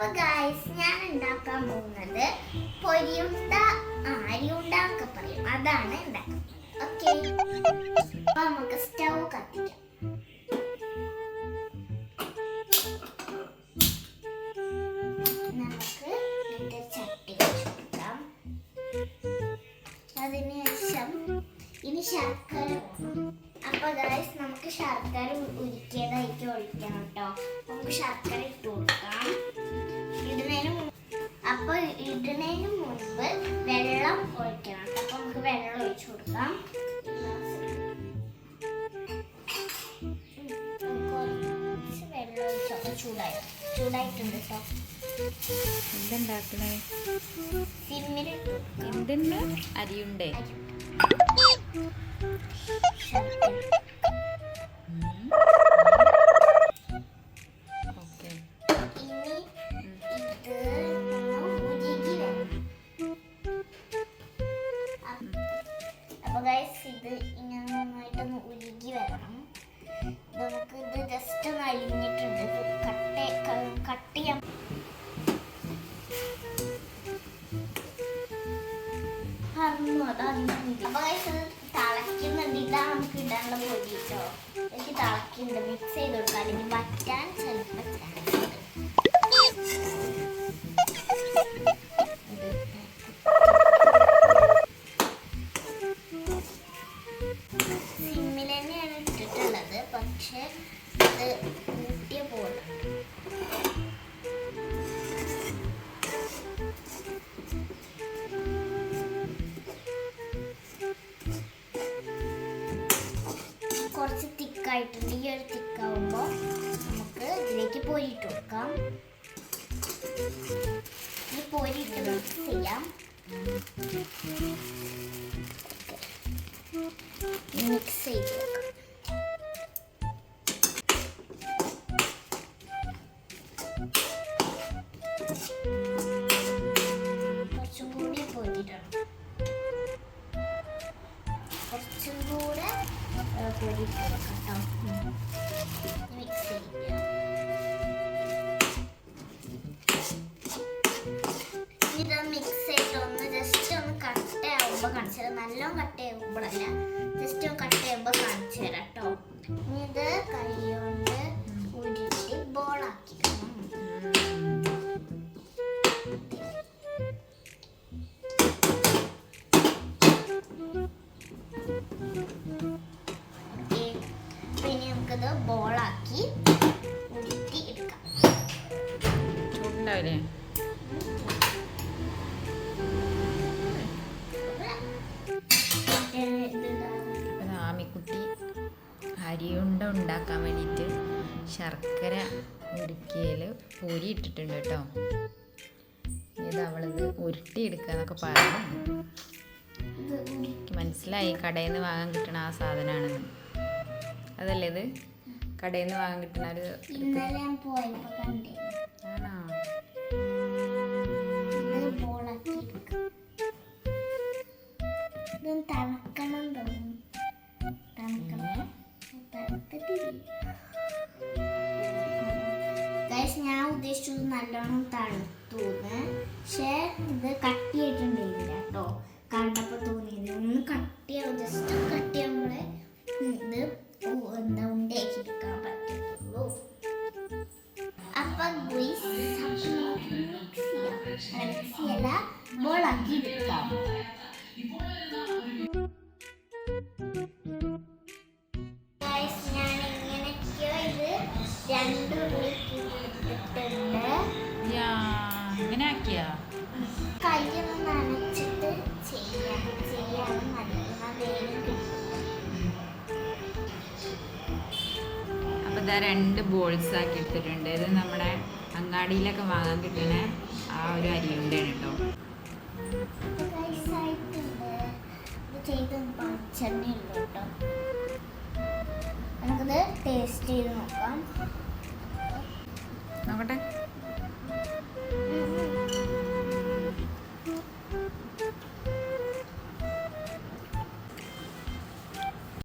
അപ്പൊ ഗായ്സ് ഞാൻ ഉണ്ടാക്കാൻ പോകുന്നത് പൊരിയുണ്ട ആരി ഉണ്ടാക്ക പറയും. അതാണ് ഉണ്ടാക്കുന്നത്. ഓക്കെ നമുക്ക് സ്റ്റൗ കത്തിക്കാം. നമുക്ക് ഇതിന്റെ ചട്ടി കൊടുക്കാം. അതിനുശേഷം ഇനി ശർക്കര. അപ്പൊ ഗായ്സ് നമുക്ക് ശർക്കര ഉരുക്കിയതായിട്ട് ഒഴിക്കണം കേട്ടോ. നമുക്ക് ശർക്കര കൊടുക്കാം. കുറച്ച് വെള്ളം ഒഴിച്ചോ ചൂടായി. ചൂടായിട്ടുണ്ട് കേട്ടോ എന്തുണ്ടാക്കണേ? എന്തെന്ന് അരിയുണ്ടേ. ഇത് ഇങ്ങനെ നന്നായിട്ടൊന്ന് ഉരുകി വരണം. നമുക്ക് ഇത് ജസ്റ്റ് ഒന്ന് അലിഞ്ഞിട്ടുണ്ട്. കട്ട് കട്ട് പറഞ്ഞു. അത് അലിഞ്ഞില്ല അപ്പൊ ഗൈസ് തിളയ്ക്കുന്നുണ്ട്. ഇതാണ് നമുക്ക് ഇടാനുള്ള പൊടി കേട്ടോ എനിക്ക് തിളയ്ക്കുന്നുണ്ട്. മിക്സ് ചെയ്ത് കൊടുക്കാം. അല്ലെങ്കിൽ വറ്റാൻ ചിലപ്പോൾ പക്ഷെ ഇത് കൂട്ടിയ പോലെ കുറച്ച് തിക്കായിട്ടുണ്ട് ഈ ഒരു തിക്കാവുമ്പോൾ നമുക്ക് ഇതിലേക്ക് പൊരിയിട്ട് കൊടുക്കാം. ഈ പൊരിയിട്ട് മിക്സ് ചെയ്യാം. മിക്സ് ചെയ്ത് വെക്കാം. വെക്കാം കേട്ടോ മിക്സ് ചെയ്യാം ഇത് മിക്സ് ചെയ്തിട്ട് ഒന്ന് ജസ്റ്റ് ഒന്ന് കട്ടയാവുമ്പോൾ കാണിച്ചു തരാം നല്ലോണം കട്ടയാവുമ്പോഴല്ല ജസ്റ്റ് ഒന്ന് കട്ടയാവുമ്പോൾ കാണിച്ചു തരാം കേട്ടോ ഇത് കൈ കൊണ്ട് ഉരുട്ടി ബോളാക്കി നമുക്കത് ബോളാക്കി ഉരുട്ടി എടുക്കാം. ചൂടുണ്ടാവില്ലേ? ആമിക്കുട്ടി അരിയുണ്ട ഉണ്ടാക്കാൻ വേണ്ടിയിട്ട് ശർക്കര ഉരുക്കിയൽ പൊരി ഇട്ടിട്ടുണ്ട് കേട്ടോ. ഇത് അവളിത് ഉരുട്ടിയെടുക്കുക എന്നൊക്കെ പറഞ്ഞു എനിക്ക് മനസ്സിലായി കടയിൽ നിന്ന് വാങ്ങാൻ കിട്ടണ ആ സാധനമാണെന്ന് അതല്ലേ ഇത്? കടയിൽ നിന്ന് വാങ്ങാൻ കിട്ടുന്ന ഒരു ഞാൻ ആണോ? തണുക്കണം തോന്നുന്നു. തണുക്കണം. ഉദ്ദേശിച്ചത് നല്ലോണം തണുത്തൂന്ന് പക്ഷേ ഇത് കട്ടിയായിട്ടുണ്ടായില്ല കേട്ടോ. അപ്പൊ ഗ്രീസ് മിക്സ് ചെയ്യാം. മിക്സ് ചെയ്യല ബോളാക്കി എടുക്കാം ഞാൻ എങ്ങനെയൊക്കെയോ ഇത് രണ്ട് യാ അങ്ങനെ ആക്കിയാ കയ്യൊന്ന് ഇതാ രണ്ട് ബോൾസ് ആക്കി എടുത്തിട്ടുണ്ട്. ഇത് നമ്മുടെ അങ്ങാടിയിലൊക്കെ വാങ്ങാൻ കിട്ടുന്ന ആ ഒരു അരിയുണ്ടാണ് കേട്ടോ ചെയ്ത് കേട്ടോ നമുക്കിത് ടേസ്റ്റ് ചെയ്ത് നോക്കാം.